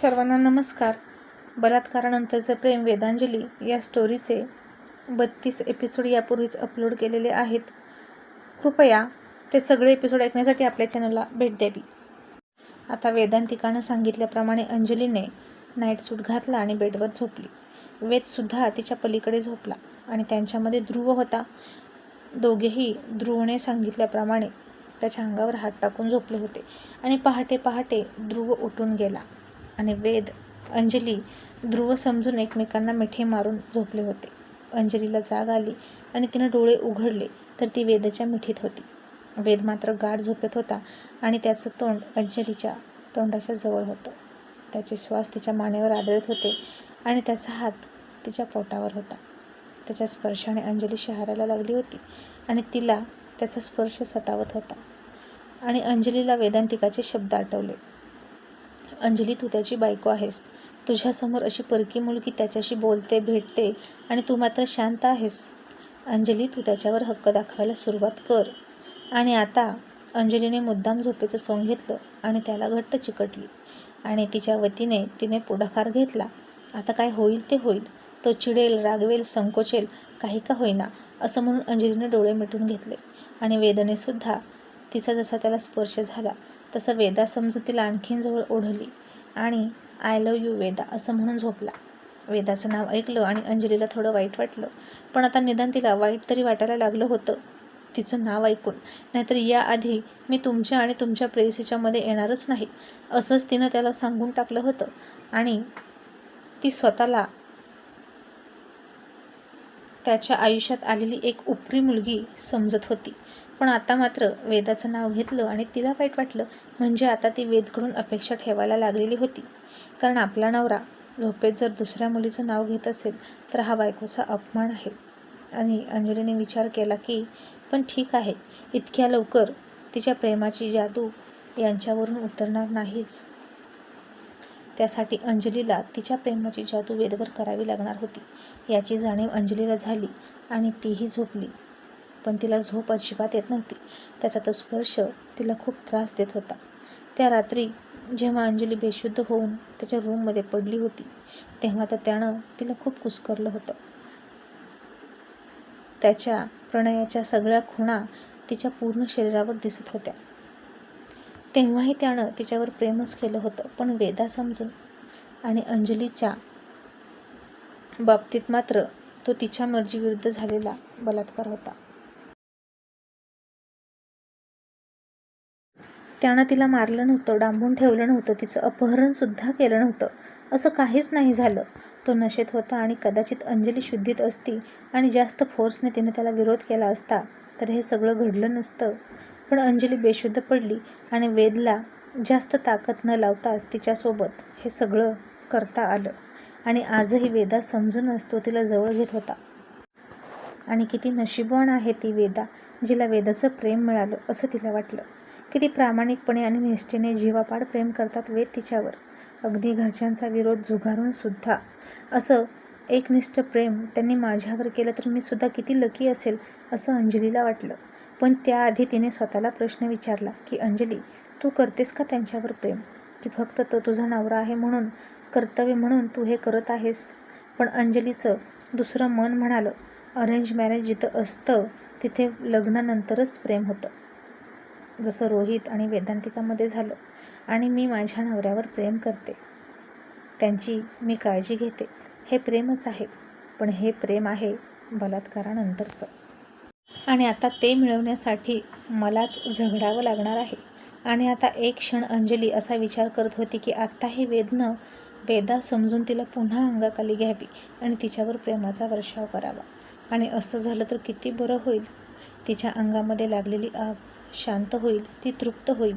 सर्वांना नमस्कार. बलात्कारानंतरचं प्रेम वेदांजली या स्टोरीचे बत्तीस एपिसोड यापूर्वीच अपलोड केलेले आहेत कृपया ते सगळे एपिसोड ऐकण्यासाठी आपल्या चॅनलला भेट द्यावी. आता वेदांतिकानं सांगितल्याप्रमाणे अंजलीने नाईट सूट घातला आणि बेडवर झोपली. वेदसुद्धा तिच्या पलीकडे झोपला आणि त्यांच्यामध्ये ध्रुव होता. दोघेही ध्रुवने सांगितल्याप्रमाणे त्याच्या अंगावर हात टाकून झोपले होते आणि पहाटे पहाटे ध्रुव उठून गेला. आणि वेद अंजली ध्रुव समजून एकमेकांना मिठी मारून झोपले होते. अंजलीला जाग आली आणि तिनं डोळे उघडले तर ती वेदाच्या मिठीत होती. वेद मात्र गाढ झोपेत होता आणि त्याचं तोंड अंजलीच्या तोंडाच्या जवळ होतं. त्याचे श्वास तिच्या मानेवर आदळत होते आणि त्याचा हात तिच्या पोटावर होता. त्याच्या स्पर्शाने अंजली शहारायला लागली होती आणि तिला त्याचा स्पर्श सतावत होता. आणि अंजलीला वेदांतिकाचे शब्द आठवले. अंजली तू त्याची बायको आहेस. तुझ्यासमोर अशी परकी मुलगी त्याच्याशी बोलते भेटते आणि तू मात्र शांत आहेस. अंजली तू त्याच्यावर हक्क दाखवायला सुरुवात कर. आणि आता अंजलीने मुद्दाम झोपेचं सोंग घेतलं आणि त्याला घट्ट चिकटली. आणि तिच्या वतीने तिने पुढाकार घेतला. आता काय होईल ते होईल. तो चिडेल रागवेल संकोचेल काही का होईना असं म्हणून अंजलीने डोळे मिटून घेतले. आणि वेदनेसुद्धा तिचा जसा त्याला स्पर्श झाला तसं वेदा समजून तिला आणखीन जवळ ओढली आणि आय लव यू वेदा असं म्हणून झोपला. वेदाचं नाव ऐकलं आणि अंजलीला थोडं वाईट वाटलं. पण आता निदान तिला वाईट तरी वाटायला लागलं होतं. तिचं नाव ऐकून. नाहीतर याआधी मी तुमच्या आणि तुमच्या प्रेयसीच्यामध्ये येणारच नाही असंच तिनं त्याला सांगून टाकलं होतं. आणि ती स्वतःला त्याच्या आयुष्यात आलेली एक उपरी मुलगी समजत होती. पण आता मात्र वेदाचं नाव घेतलं आणि तिला वाईट वाटलं म्हणजे आता ती वेदकडून अपेक्षा ठेवायला लागलेली होती. कारण आपला नवरा झोपेत जर दुसऱ्या मुलीचं नाव घेत असेल तर हा बायकोचा अपमान आहे. आणि अंजलीने विचार केला की पण ठीक आहे इतक्या लवकर तिच्या प्रेमाची जादू यांच्यावरून उतरणार नाहीच. त्यासाठी अंजलीला तिच्या प्रेमाची जादू वेदवर करावी लागणार होती. याची जाणीव अंजलीला झाली आणि तीही झोपली. पण तिला झोप अजिबात येत नव्हती. त्याचा तो स्पर्श तिला खूप त्रास देत होता. त्या रात्री जेव्हा अंजली बेशुद्ध होऊन त्याच्या रूममध्ये पडली होती तेव्हा तर त्यानं तिला खूप कुस्करलं होतं. त्याच्या प्रणयाच्या सगळ्या खुणा तिच्या पूर्ण शरीरावर दिसत होत्या. तेव्हाही त्यानं तिच्यावर प्रेमच केलं होतं पण वेदा समजून. आणि अंजलीच्या बाबतीत मात्र तो तिच्या मर्जीविरुद्ध झालेला बलात्कार होता. त्यानं तिला मारलं नव्हतं डांबून ठेवलं नव्हतं तिचं अपहरणसुद्धा केलं नव्हतं. असं काहीच नाही झालं. तो नशेत होता आणि कदाचित अंजली शुद्धीत असती आणि जास्त फोर्सने तिने त्याला विरोध केला असता तर हे सगळं घडलं नसतं. पण अंजली बेशुद्ध पडली आणि वेदला जास्त ताकद न लावताच तिच्यासोबत हे सगळं करता आलं. आणि आजही वेदा समजूनच तो तिला जवळ घेत होता. आणि किती नशीबवान आहे ती वेदा जिला वेदाचं प्रेम मिळालं असं तिला वाटलं. किती प्रामाणिकपणे आणि निष्ठेने जीवापाड प्रेम करतात वेद तिच्यावर. अगदी घरच्यांचा विरोध झुगारून सुद्धा. असं एकनिष्ठ प्रेम त्यांनी माझ्यावर केलं तर मी सुद्धा किती लकी असेल असं अंजलीला वाटलं. पण त्याआधी तिने स्वतःला प्रश्न विचारला की अंजली तू करतेस का त्यांच्यावर प्रेम? की फक्त तो तुझा नवरा आहे म्हणून कर्तव्य म्हणून तू हे करत आहेस? पण अंजलीचं दुसरं मन म्हणालं अरेंज मॅरेज जिथं असतं तिथे लग्नानंतरच प्रेम होतं. जसं रोहित आणि वेदांतिकामध्ये झालं आणि मी माझ्या नवऱ्यावर प्रेम करते. त्यांची मी काळजी घेते. हे प्रेमच आहे पण हे प्रेम आहे बलात्कारानंतरचं. आणि आता ते मिळवण्यासाठी मलाच झगडावं लागणार आहे. आणि आता एक क्षण अंजली असा विचार करत होती की आत्ता हे वेदनं वेदा समजून तिला पुन्हा अंगाखाली घ्यावी आणि तिच्यावर प्रेमाचा वर्षाव करावा. आणि असं झालं तर किती बरं होईल. तिच्या अंगामध्ये लागलेली आग शांत होईल ती तृप्त होईल.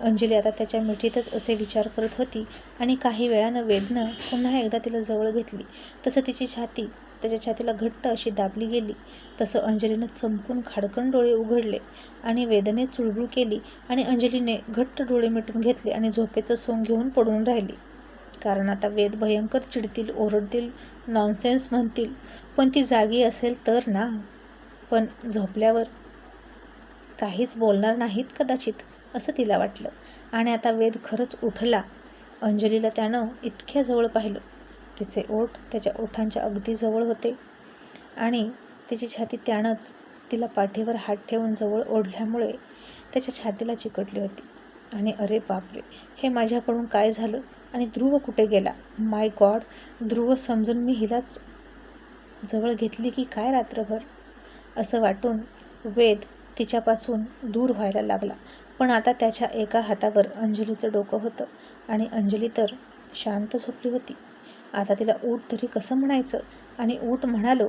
अंजली आता त्याच्या मिठीतच असे विचार करत होती आणि काही वेळानं वेदनं पुन्हा एकदा तिला जवळ घेतली. तसं तिची छाती त्याच्या छातीला घट्ट अशी दाबली गेली. तसं अंजलीनं चमकून खाडकन डोळे उघडले आणि वेदने चुळबुळ केली आणि अंजलीने घट्ट डोळे मिटून घेतले आणि झोपेचं सोंग घेऊन पडून राहिली. कारण आता वेद भयंकर चिडतील ओरडतील नॉनसेन्स म्हणतील. पण ती जागी असेल तर ना. पण झोपल्यावर काहीच बोलणार नाहीत कदाचित असं तिला वाटलं. आणि आता वेद खरंच उठला. अंजलीला त्यानं इतक्या जवळ पाहिलं. तिचे ओठ त्याच्या ओठांच्या अगदी जवळ होते. आणि तिची छाती त्यानंच तिला पाठीवर हात ठेवून जवळ ओढल्यामुळे त्याच्या छातीला चिकटली होती. आणि अरे बापरे हे माझ्याकडून काय झालं? आणि ध्रुव कुठे गेला? माय गॉड ध्रुव समजून मी हिलाच जवळ घेतली की काय रात्रभर? असं वाटून वेद तिच्यापासून दूर व्हायला लागला. पण आता त्याच्या एका हातावर अंजलीचं डोकं होतं आणि अंजली तर शांत झोपली होती. आता तिला ऊट तरी कसं म्हणायचं? आणि ऊट म्हणालो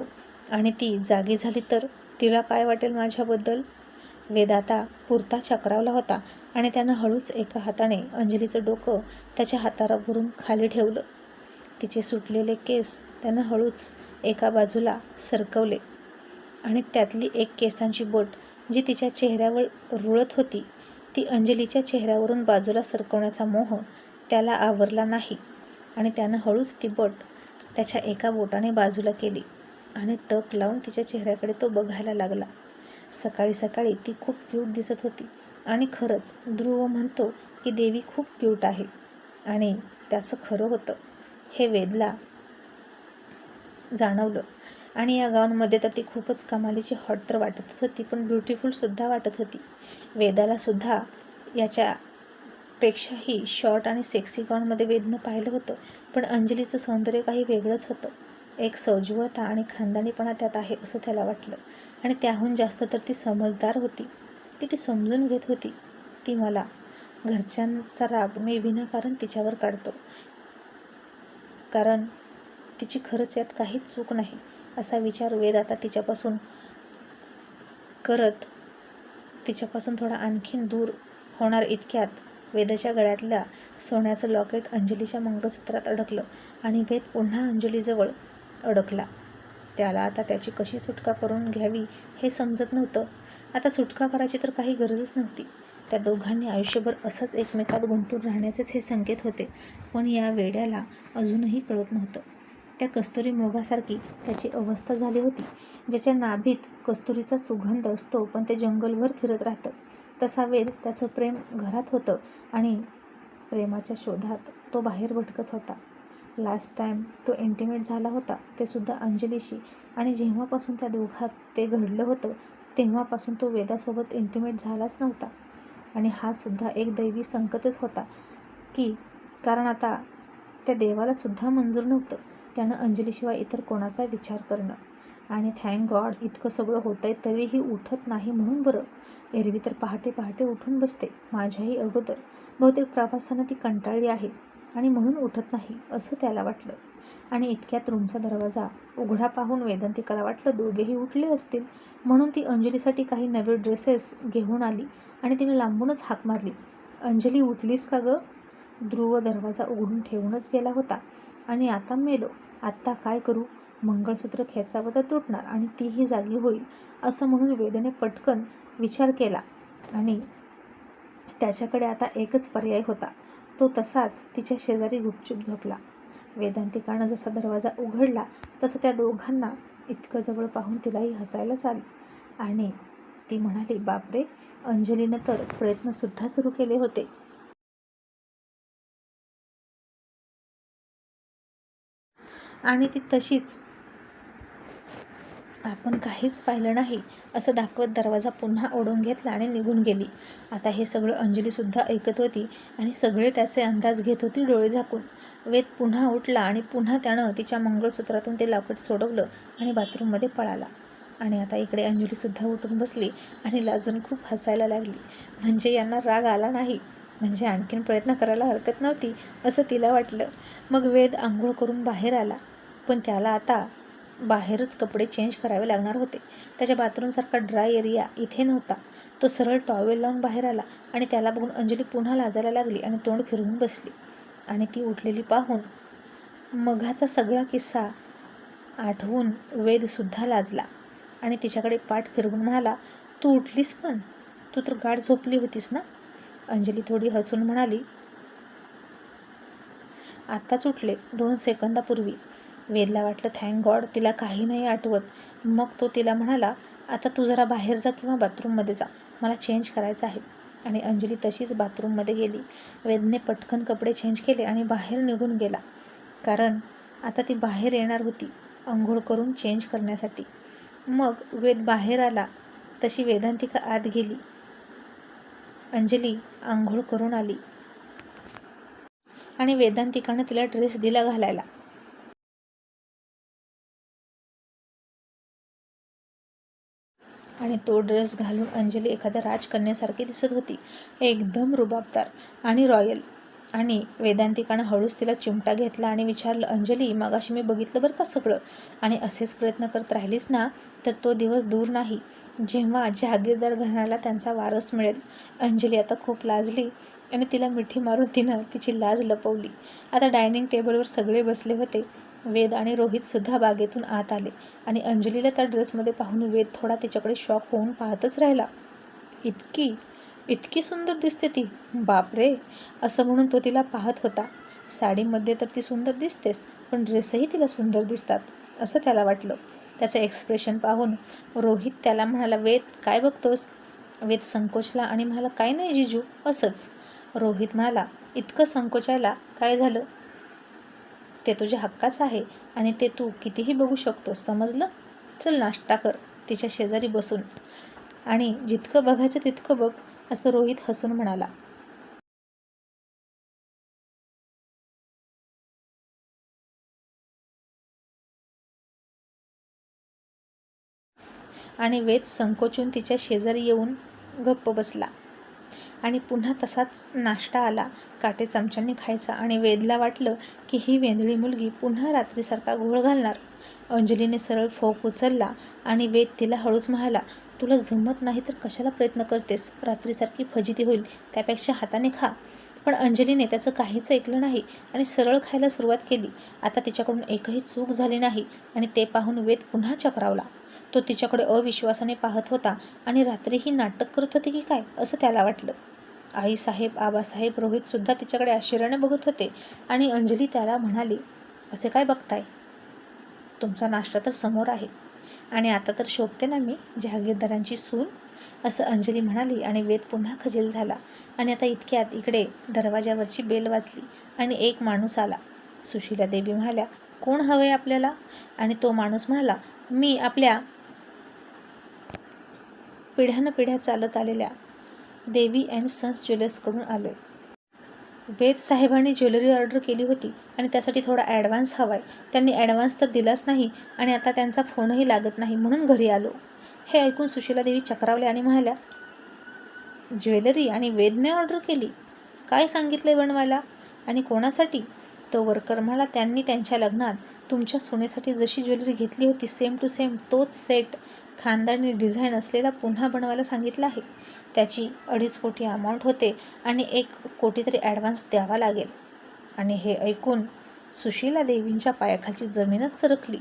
आणि ती जागी झाली तर तिला काय वाटेल माझ्याबद्दल? वेदाता पुरता चक्रावला होता आणि त्यानं हळूच एका हाताने अंजलीचं डोकं त्याच्या हातावरून खाली ठेवलं. तिचे सुटलेले केस त्यानं हळूच एका बाजूला सरकवले आणि त्यातली एक केसांची बोट जी तिच्या चेहऱ्यावर रुळत होती ती अंजलीच्या चेहऱ्यावरून बाजूला सरकवण्याचा मोह त्याला आवरला नाही आणि त्यानं हळूच ती बट त्याच्या एका बोटाने बाजूला केली आणि टक लावून तिच्या चेहऱ्याकडे तो बघायला लागला. सकाळी सकाळी ती खूप क्यूट दिसत होती आणि खरंच ध्रुव म्हणतो की देवी खूप क्यूट आहे आणि त्याचं खरं होतं हे वेदला जाणवलं. आणि या गावांमध्ये तर ती खूपच कमालीची हॉट तर वाटतच होती. पण ब्युटिफुलसुद्धा वाटत होती. वेदालासुद्धा याच्या याच्यापेक्षाही शॉर्ट आणि सेक्सी गाऊनमध्ये वेदनं पाहिलं होतं. पण अंजलीचं सौंदर्य काही वेगळंच होतं. एक सौजवळता आणि खानदानीपणा त्यात आहे असं त्याला वाटलं. आणि त्याहून जास्त तर ती समजदार होती. की ती समजून घेत होती. ती मला घरच्यांचा राग मी विनाकारण तिच्यावर काढतो. कारण तिची खरंच यात काहीच चूक नाही. असा विचार वेद आता तिच्यापासून करत तिच्यापासून थोडा आणखीन दूर होणार इतक्यात वेदाच्या गळ्यातल्या सोन्याचं लॉकेट अंजलीच्या मंगळसूत्रात अडकलं आणि वेद पुन्हा अंजलीजवळ अडकला. त्याला आता त्याची कशी सुटका करून घ्यावी हे समजत नव्हतं. आता सुटका करायची तर काही गरजच नव्हती. त्या दोघांनी आयुष्यभर असंच एकमेकात गुंतून राहण्याचेच हे संकेत होते पण या वेड्याला अजूनही कळत नव्हतं. त्या कस्तुरी मृगासारखी त्याची अवस्था झाली होती. ज्याच्या नाभीत कस्तुरीचा सुगंध असतो पण ते जंगलभर फिरत राहतं. तसा वेद त्याचं प्रेम घरात होतं आणि प्रेमाच्या शोधात तो बाहेर भटकत होता. लास्ट टाईम तो इंटिमेट झाला होता ते सुद्धा अंजलीशी. आणि जेव्हापासून त्या दोघात ते घडलं होतं तेव्हापासून तो वेदासोबत इंटिमेट झालाच नव्हता. आणि हा सुद्धा एक दैवी संकटच होता की कारण आता त्या देवाला सुद्धा मंजूर नव्हतं. त्यानं अंजलीशिवाय इतर कोणाचा विचार करणं. आणि थँक गॉड इतकं सगळं होतं आहे तरीही उठत नाही म्हणून बरं. एरवी तर पहाटे पहाटे उठून बसते माझ्याही अगोदर. बहुतेक प्रवासानं ती कंटाळली आहे आणि म्हणून उठत नाही असं त्याला वाटलं. आणि इतक्यात रूमचा दरवाजा उघडा पाहून वेदांतिकाला वाटलं दोघेही उठले असतील. म्हणून ती अंजलीसाठी काही नवे ड्रेसेस घेऊन आली आणि तिने लांबूनच हाक मारली. अंजली उठलीस का गं? ध्रुव दरवाजा उघडून ठेवूनच गेला होता. आणि आता मेलो. आत्ता काय करू? मंगळसूत्र खेचावं तर तुटणार आणि तीही जागी होईल असं म्हणून वेदने पटकन विचार केला. आणि त्याच्याकडे आता एकच पर्याय होता. तो तसाच तिच्या शेजारी गुपचूप झोपला. वेदांतिकानं जसा दरवाजा उघडला तसं त्या दोघांना इतकं जवळ पाहून तिलाही हसायलाच आली. आणि ती म्हणाली बापरे! अंजलीनं तर प्रयत्नसुद्धा सुरू केले होते. आणि ती तशीच. आपण काहीच पाहिलं नाही असं दाखवत दरवाजा पुन्हा ओढून घेतला आणि निघून गेली. आता हे सगळं अंजलीसुद्धा ऐकत होती आणि सगळे त्याचे अंदाज घेत होती डोळे झाकून. वेद पुन्हा उठला आणि पुन्हा त्यानं तिच्या मंगळसूत्रातून ते लॉकेट सोडवलं आणि बाथरूममध्ये पळाला. आणि आता इकडे अंजलीसुद्धा उठून बसली आणि लाजून खूप हसायला लागली. म्हणजे यांना राग आला नाही. म्हणजे आणखीन प्रयत्न करायला हरकत नव्हती असं तिला वाटलं. मग वेद आंघोळ करून बाहेर आला. पण त्याला आता बाहेरच कपडे चेंज करावे लागणार होते. त्याच्या बाथरूमसारखा ड्राय एरिया इथे नव्हता. तो सरळ टॉवेल लावून बाहेर आला आणि त्याला बघून अंजली पुन्हा लाजायला लागली आणि तोंड फिरवून बसली. आणि ती उठलेली पाहून मघाचा सगळा किस्सा आठवून वेदसुद्धा लाजला. आणि तिच्याकडे पाठ फिरवून म्हणाला तू उठलीस पण? तू तर गाढ झोपली होतीस ना? अंजली थोडी हसून म्हणाली आत्ताच उठले दोन सेकंदापूर्वी. वेदला वाटलं थँक गॉड तिला काही नाही आठवत. मग तो तिला म्हणाला आता तू जरा बाहेर जा किंवा बाथरूममध्ये जा. मला चेंज करायचं आहे. आणि अंजली तशीच बाथरूममध्ये गेली. वेदने पटकन कपडे चेंज केले आणि बाहेर निघून गेला. कारण आता ती बाहेर येणार होती आंघोळ करून चेंज करण्यासाठी. मग वेद बाहेर आला. तशी वेदांतिका आत गेली. अंजली आंघोळ करून आली. आणि वेदांतिकानं तिला ड्रेस दिला घालायला. आणि तो ड्रेस घालून अंजली एखाद्या राजकन्यासारखी दिसत होती. एकदम रुबाबदार आणि रॉयल. आणि वेदांतिकानं हळूच तिला चिमटा घेतला आणि विचारलं अंजली मगाशी मी बघितलं बरं का सगळं? आणि असेच प्रयत्न करत राहिलीस ना तर तो दिवस दूर नाही. जेव्हा जहागीरदार घराण्याला त्यांचा वारस मिळेल. अंजली आता खूप लाजली आणि तिला मिठी मारून तिनं तिची लाज लपवली. आता डायनिंग टेबलवर सगळे बसले होते. वेद आणि रोहितसुद्धा बागेतून आत आले आणि अंजलीला त्या ड्रेसमध्ये पाहून वेद थोडा तिच्याकडे शॉक होऊन पाहतच राहिला. इतकी इतकी सुंदर दिसते ती. बापरे! असं म्हणून तो तिला पाहत होता. साडीमध्ये तर ती सुंदर दिसतेस पण ड्रेसही तिला सुंदर दिसतात असं त्याला वाटलं. त्याचं एक्सप्रेशन पाहून रोहित त्याला म्हणाला वेद काय बघतोस? वेद संकोचला आणि म्हणाला काय नाही जिजू असंच. रोहित म्हणाला इतकं संकोचायला काय झालं? ते तुझ्या हक्काचं आहे आणि ते तू कितीही बघू शकतोस समजलं? चल नाश्ता कर तिच्या शेजारी बसून. आणि जितकं बघायचं तितकं बघ असं रोहित हसून म्हणाला. आणि वेद संकोचून तिच्या शेजारी येऊन गप्प बसला. आणि पुन्हा तसाच नाश्ता आला. काटे चमच्यांनी खायचा आणि वेदला वाटलं की ही वेंदळी मुलगी पुन्हा रात्रीसारखा घोळ घालणार. अंजलीने सरळ फोक उचलला आणि वेद तिला हळूच म्हणाला तुला जमत नाही तर कशाला प्रयत्न करतेस? रात्रीसारखी फजिती होईल त्यापेक्षा हाताने खा. पण अंजलीने त्याचं काहीच ऐकलं नाही आणि सरळ खायला सुरुवात केली. आता तिच्याकडून एकही चूक झाली नाही आणि ते पाहून वेद पुन्हा चक्रावला. तो तिच्याकडे अविश्वासाने पाहत होता आणि रात्रीही नाटक करत होते की काय असं त्याला वाटलं. आईसाहेब आबासाहेब रोहितसुद्धा तिच्याकडे आश्चर्याने बघत होते आणि अंजली त्याला म्हणाली असे काय बघताय? तुमचा नाश्ता तर समोर आहे आणि आता तर शोभते ना मी जहागीरदारांची सून असं अंजली म्हणाली आणि वेद पुन्हा खजील झाला आणि आता इतक्यात इकडे दरवाजावरची बेल वाजली आणि एक माणूस आला. सुशीला देवी म्हणाल्या कोण हवंय आपल्याला? आणि तो माणूस म्हणाला मी आपल्या पिढ्यानं पिढ्या चालत आलेल्या देवी अँड सन्स ज्वेलर्सकडून आलो आहे वेद साहेबांनी ज्वेलरी ऑर्डर केली होती आणि त्यासाठी थोडा ॲडव्हान्स हवा आहे त्यांनी ॲडव्हान्स तर दिलाच नाही आणि आता त्यांचा फोनही लागत नाही म्हणून घरी आलो. हे ऐकून सुशीला देवी चक्रावल्या आणि म्हणाल्या ज्वेलरी आणि वेदने ऑर्डर केली? काय सांगितलं बनवायला? आणि कोणासाठी? तो वर्कर म्हणाला त्यांनी त्यांच्या लग्नात तुमच्या सोन्यासाठी जशी ज्वेलरी घेतली होती सेम टू सेम तोच सेट खानदानी डिझाईन असलेला पुन्हा बनवायला सांगितलं आहे. त्याची अडीच कोटी अमाऊंट होते आणि एक कोटी तरी ॲडव्हान्स द्यावा लागेल. आणि हे ऐकून सुशीला देवींच्या पायाखालची जमीनच सरकली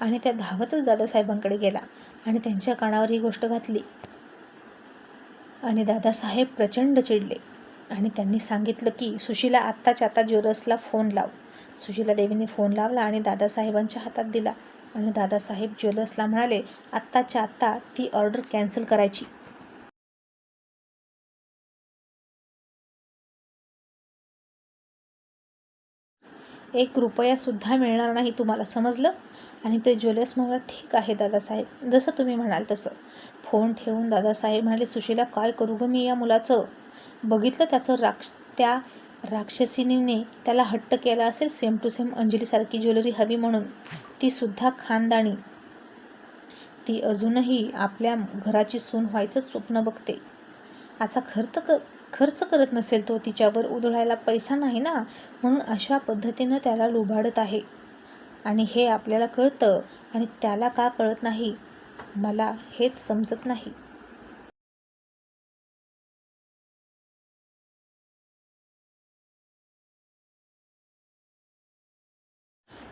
आणि त्या धावतच दादासाहेबांकडे गेला आणि त्यांच्या कानावर ही गोष्ट घातली. आणि दादासाहेब प्रचंड चिडले आणि त्यांनी सांगितलं की सुशीला आत्ताच्या आता ज्वेलर्सला फोन लाव. सुशीला देवींनी फोन लावला आणि दादासाहेबांच्या हातात दिला. आणि दादासाहेब ज्वेलर्सला म्हणाले आत्ताच्या आत्ता ती ऑर्डर कॅन्सल करायची. एक रुपयासुद्धा मिळणार नाही तुम्हाला समजलं? आणि ते ज्वेलर्स म्हणाला ठीक आहे दादासाहेब. जसं तुम्ही म्हणाल तसं. फोन ठेवून दादासाहेब म्हणाले सुशीला काय करू गं मी या मुलाचं? बघितलं त्याचं राक्ष त्या राक्षसिनीने त्याला हट्ट केला असेल सेम टू सेम अंजलीसारखी ज्वेलरी हवी म्हणून. ती सुद्धा खानदाणी ती अजूनही आपल्या घराची सून व्हायचंच स्वप्न बघते. असा खर्च क खर्च करत नसेल तो तिच्यावर उधळायला पैसा नाही ना? म्हणून अशा पद्धतीनं त्याला लुबाडत आहे. आणि हे आपल्याला कळतं. आणि त्याला का कळत नाही? मला हेच समजत नाही.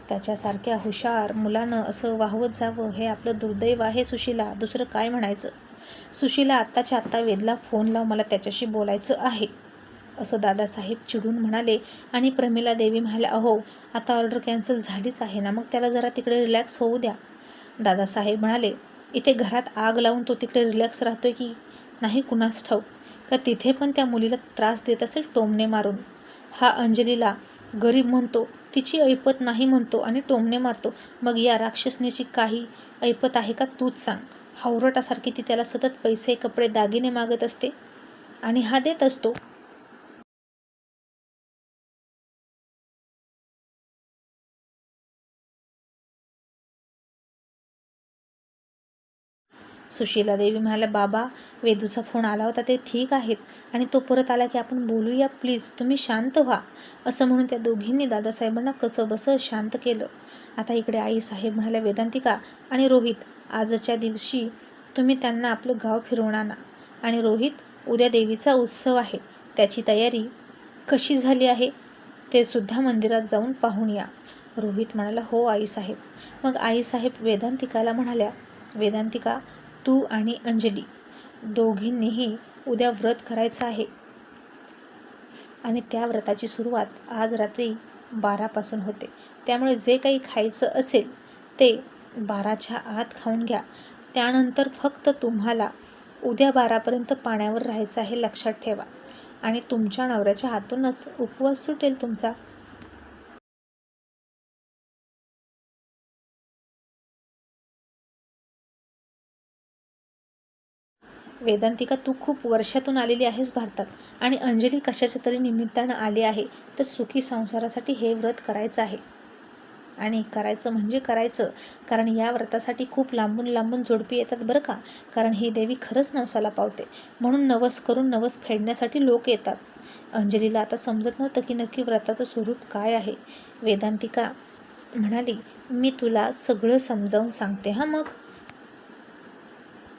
त्याच्यासारख्या हुशार मुलानं असं वाहवत जावं हे आपलं दुर्दैव आहे सुशीला. दुसरं काय म्हणायचं? सुशीला आत्ताच्या आत्ता वेदला फोन लाव मला त्याच्याशी बोलायचं आहे. असं दादासाहेब चिडून म्हणाले आणि प्रमिला देवी म्हणाल्या अहो आता ऑर्डर कॅन्सल झालीच आहे ना मग त्याला जरा तिकडे रिलॅक्स होऊ द्या. दादासाहेब म्हणाले इथे घरात आग लावून तो तिकडे रिलॅक्स राहतोय की? नाही कुणास ठाऊक. का तिथे पण त्या मुलीला त्रास देत असेल टोमणे मारून? हा अंजलीला गरीब म्हणतो तिची ऐपत नाही म्हणतो आणि टोमणे मारतो. मग या राक्षसनेची काही ऐपत आहे का तूच सांग. हावरटासारखी ती त्याला सतत पैसे कपडे दागिने मागत असते आणि हा देत असतो. सुशीला देवी म्हणाल्या बाबा वेदूचा फोन आला होता ते ठीक आहेत आणि तो परत आला की आपण बोलूया प्लीज तुम्ही शांत व्हा. असं म्हणून त्या दोघींनी दादासाहेबांना कसं बसं शांत केलं. आता इकडे आई साहेब म्हणाल्या वेदांतिका आणि रोहित आजच्या दिवशी तुम्ही त्यांना आपलं गाव फिरवणार ना. आणि रोहित उद्या देवीचा उत्सव आहे. त्याची तयारी कशी झाली आहे? ते सुद्धा मंदिरात जाऊन पाहून या. रोहित म्हणाला हो आईसाहेब. मग आईसाहेब वेदांतिकाला म्हणाल्या वेदांतिका तू आणि अंजली दोघींनीही उद्या व्रत करायचं आहे. आणि त्या व्रताची सुरुवात आज रात्री बारापासून होते. त्यामुळे जे काही खायचं असेल ते बाराच्या आत खाऊन घ्या. त्यानंतर फक्त तुम्हाला उद्या बारापर्यंत पाण्यावर राहायचं आहे लक्षात ठेवा. आणि तुमच्या नवऱ्याच्या हातूनच उपवास सुटेल तुमचा. वेदांतिका तू खूप वर्षातून आलेली आहेस भारतात आणि अंजली कशाच्या तरी निमित्तानं आली आहे तर सुखी संसारासाठी हे व्रत करायचं आहे. आणि करायचं म्हणजे करायचं. कारण या व्रतासाठी खूप लांबून लांबून जोडपी येतात बरं का? कारण ही देवी खरंच नवसाला पावते. म्हणून नवस करून नवस फेडण्यासाठी लोक येतात. अंजलीला आता समजत नव्हतं की नक्की व्रताचं स्वरूप काय आहे. वेदांतिका म्हणाली मी तुला सगळं समजावून सांगते हां मग?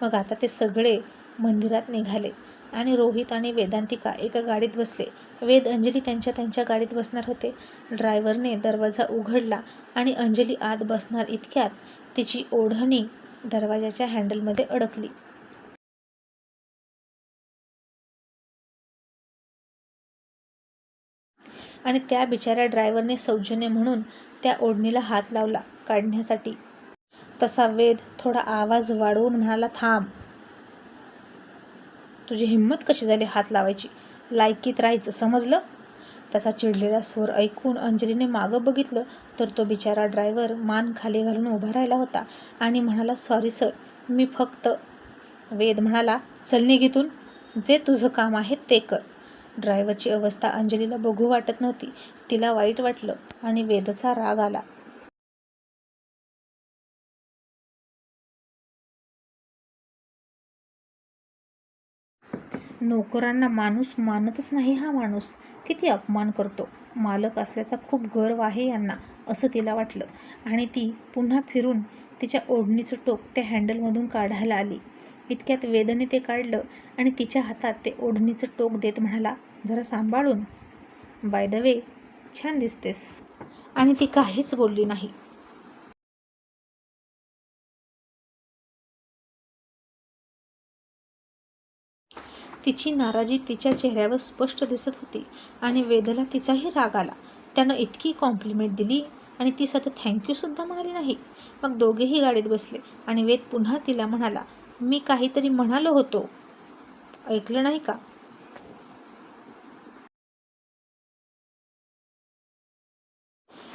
मग आता ते सगळे मंदिरात निघाले. आणि रोहित आणि वेदांतिका एका गाडीत बसले. वेद अंजली त्यांच्या त्यांच्या गाडीत बसणार होते. ड्रायव्हरने दरवाजा उघडला आणि अंजली आत बसणार इतक्यात तिची ओढणी दरवाजाच्या हँडलमध्ये अडकली. आणि त्या बिचाऱ्या ड्रायव्हरने सौजन्य म्हणून त्या ओढणीला हात लावला काढण्यासाठी. तसा वेद थोडा आवाज वाढवून म्हणाला थांब. तुझी हिंमत कशी झाली हात लावायची? लायकीत राहायचं समजलं? त्याचा चिडलेला स्वर ऐकून अंजलीने मागं बघितलं तर तो बिचारा ड्रायव्हर मान खाली घालून उभा राहिला होता आणि म्हणाला सॉरी सर मी फक्त वेद म्हणाला चल निघितून जे तुझं काम आहे ते कर. ड्रायव्हरची अवस्था अंजलीला बघू वाटत नव्हती. तिला वाईट वाटलं आणि वेदचा राग आला. नोकरांना माणूस मानतच नाही हा माणूस. किती अपमान करतो. मालक असल्याचा खूप गर्व आहे यांना असं तिला वाटलं. आणि ती पुन्हा फिरून तिच्या ओढणीचं टोक त्या हँडलमधून काढायला आली. इतक्यात वेदने ते काढलं आणि तिच्या हातात ते ओढणीचं टोक देत म्हणाला जरा सांभाळून. बाय द वे छान दिसतेस. आणि ती काहीच बोलली नाही. तिची नाराजी तिच्या चेहऱ्यावर स्पष्ट दिसत होती आणि वेदला तिचाही राग आला. त्यानं इतकी कॉम्प्लिमेंट दिली आणि ती सतत थँक्यूसुद्धा म्हणाली नाही. मग दोघेही गाडीत बसले आणि वेद पुन्हा तिला म्हणाला मी काहीतरी म्हणालो होतो. ऐकलं नाही का?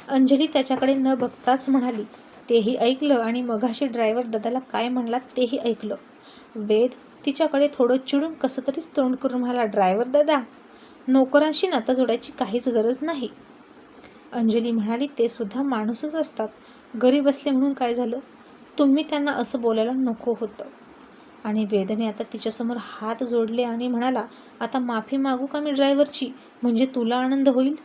अंजली त्याच्याकडे न बघताच म्हणाली तेही ऐकलं आणि मघाशी ड्रायव्हर दादाला काय म्हणला तेही ऐकलं. वेद तिच्याकडे थोडं चिडून कसं तरीच तोंड करून म्हणाला ड्रायव्हर दादा नोकरांशी नातं जोडायची काहीच गरज नाही. अंजली म्हणाली ते सुद्धा माणूसच असतात. गरीब असले म्हणून काय झालं? तुम्ही त्यांना असं बोलायला नको होतं. आणि वेदने आता तिच्यासमोर हात जोडले आणि म्हणाला आता माफी मागू का मी ड्रायव्हरची? म्हणजे तुला आनंद होईल?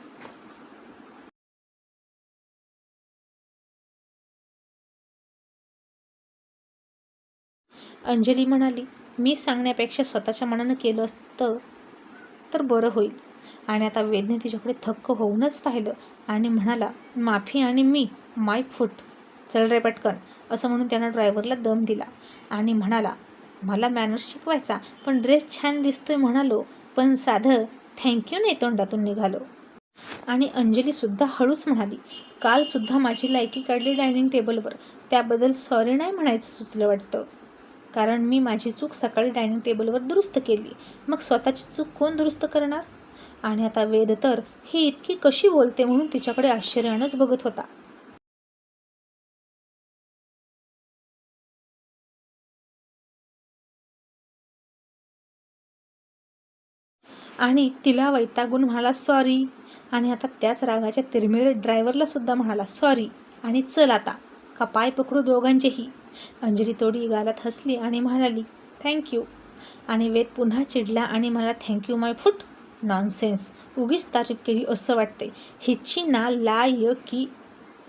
अंजली म्हणाली मी सांगण्यापेक्षा स्वतःच्या मनानं केलं असतं तर बरं होईल. आणि आता वेदने तिच्याकडे थक्क होऊनच पाहिलं आणि म्हणाला माफी आणि मी माय फूट चल रे पटकन असं म्हणून त्यानं ड्रायव्हरला दम दिला आणि म्हणाला मला मॅनर्स शिकवायचा पण ड्रेस छान दिसतोय म्हणालो पण साधं थँक्यू नाही तोंडातून निघालो. आणि अंजलीसुद्धा हळूच म्हणाली कालसुद्धा माझी लायकी काढली डायनिंग टेबलवर त्याबद्दल सॉरी नाही म्हणायचं सुचलं वाटतं. कारण मी माझी चूक सकाळी डायनिंग टेबलवर दुरुस्त केली. मग स्वतःची चूक कोण दुरुस्त करणार? आणि आता वेद तर ही इतकी कशी बोलते म्हणून तिच्याकडे आश्चर्यानंच बघत होता. आणि तिला वैतागून म्हणाला सॉरी. आणि आता त्याच रागाच्या तिरमिळ ड्रायव्हरला सुद्धा म्हणाला सॉरी. आणि चल आता का पाय पकडू दोघांचेही. अंजली तोडी गालात हसली आणि म्हणाली थँक्यू आणि वेद पुन्हा चिडला आणि मला थँक्यू माय फुट नॉनसेन्स उगीच तारीफ केली असं वाटते हिची ना लाय की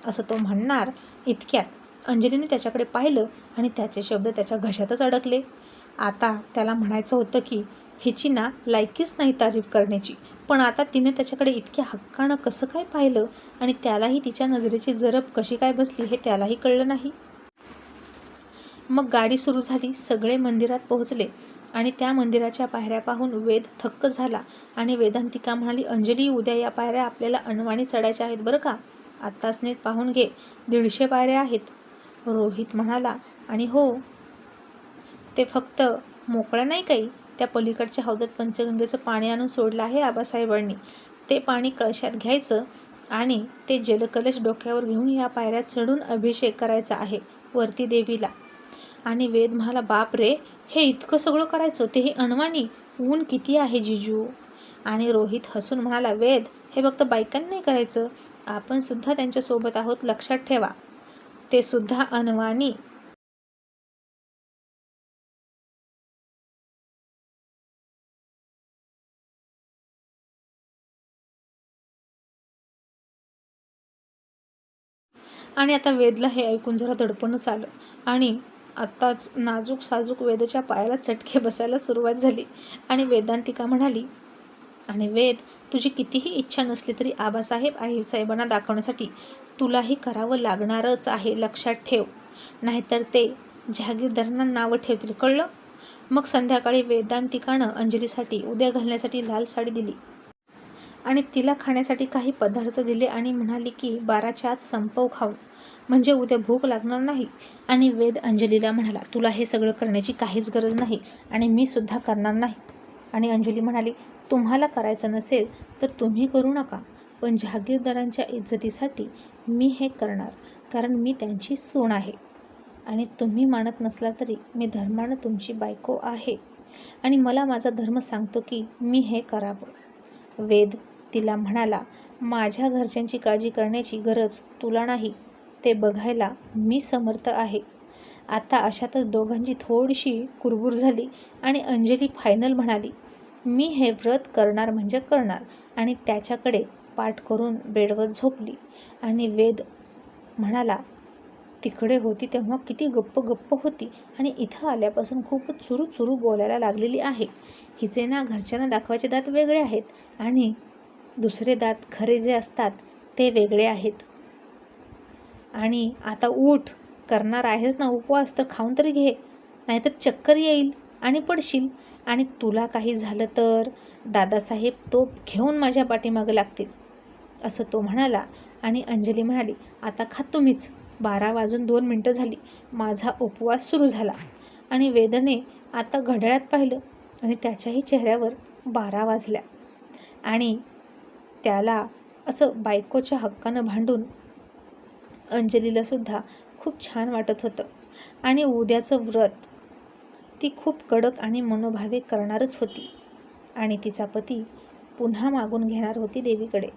असं तो म्हणणार इतक्यात. अंजलीने त्याच्याकडे पाहिलं आणि त्याचे शब्द त्याच्या घशातच अडकले. आता त्याला म्हणायचं होतं की हिची ना लायकीच नाही तारीफ करण्याची. पण आता तिने त्याच्याकडे इतक्या हक्कानं कसं काय पाहिलं आणि त्यालाही तिच्या नजरेची जरब कशी काय बसली हे त्यालाही कळलं नाही. मग गाडी सुरू झाली सगळे मंदिरात पोहोचले आणि त्या मंदिराच्या पायऱ्या पाहून वेद थक्क झाला आणि वेदांतिका म्हणाली अंजली उद्या या पायऱ्या आपल्याला अणवाणी चढायच्या आहेत बरं का? आत्ताच नीट पाहून घे दीडशे पायऱ्या आहेत. रोहित म्हणाला आणि हो ते फक्त मोकळ्या नाही काही? त्या पलीकडच्या हौदात पंचगंगेचं पाणी आणून सोडलं आहे आबासाहेबांनी. ते पाणी कळशात घ्यायचं आणि ते जलकलश डोक्यावर घेऊन या पायऱ्या चढून अभिषेक करायचा आहे वरती देवीला. आणि वेद म्हणाला बाप रे हे इतकं सगळं करायचं? तेही अणवाणी ऊन किती आहे जिजू? आणि रोहित हसून म्हणाला वेद हे फक्त बायकांनी नाही करायचं. आपण सुद्धा त्यांच्यासोबत आहोत लक्षात ठेवा. ते सुद्धा अनवाणी. आणि आता वेदला हे ऐकून जरा दडपणच आलं. आणि आत्ताच नाजूक साजूक वेदच्या पायाला चटके बसायला सुरुवात झाली. आणि वेदांतिका म्हणाली आणि वेद तुझी कितीही इच्छा नसली तरी आबासाहेब आईसाहेबांना दाखवण्यासाठी तुलाही करावं लागणारच आहे लक्षात ठेव. नाहीतर ते जहागीरदारांना नावं ठेवतील कळलं मग संध्याकाळी वेदांतिकानं अंजलीसाठी उद्या घालण्यासाठी लाल साडी दिली. आणि तिला खाण्यासाठी काही पदार्थ दिले आणि म्हणाली की बाराच्या आत संपव खाऊ म्हणजे उद्या भूक लागणार नाही. आणि वेद अंजलीला म्हणाला तुला हे सगळं करण्याची काहीच गरज नाही आणि मी सुद्धा करणार नाही. आणि अंजली म्हणाली तुम्हाला करायचं नसेल तर तुम्ही करू नका पण जहागीरदारांच्या इज्जतीसाठी मी हे करणार कारण मी त्यांची सून आहे. आणि तुम्ही मानत नसला तरी मी धर्मानं तुमची बायको आहे. आणि मला माझा धर्म सांगतो की मी हे करावं. वेद तिला म्हणाला माझ्या घरच्यांची काळजी करण्याची गरज तुला नाही ते बघायला मी समर्थ आहे. आता अशातच दोघांची थोडीशी कुरबुर झाली आणि अंजली फायनल म्हणाली मी हे व्रत करणार म्हणजे करणार आणि त्याच्याकडे पाठ करून बेडवर झोपली. आणि वेद म्हणाला तिकडे होती तेव्हा किती गप्प गप्प होती आणि इथं आल्यापासून खूपच चुरू चुरू बोलायला लागलेली आहे. हिचे ना घरच्यांना दाखवायचे दात वेगळे आहेत आणि दुसरे दात खरे जे असतात ते वेगळे आहेत. आणि आता उठ करणार आहेस ना उपवास तर खाऊन तरी घे नाहीतर चक्कर येईल आणि पडशील. आणि तुला काही झालं तर दादासाहेब तो घेऊन माझ्या पाठीमागं लागतील असं तो म्हणाला. आणि अंजली म्हणाली आता खा तुम्हीच. बारा वाजून दोन मिनटं झाली. माझा उपवास सुरू झाला. आणि वेदने आता घड्याळात पाहिलं आणि त्याच्याही चेहऱ्यावर बारा वाजल्या. आणि त्याला असं बायकोच्या हक्कानं भांडून अंजलीलासुद्धा खूप छान वाटत होतं. आणि उद्याचं व्रत ती खूप कडक आणि मनोभावे करणारच होती. आणि तिचा पती पुन्हा मागून घेणार होती देवीकडे.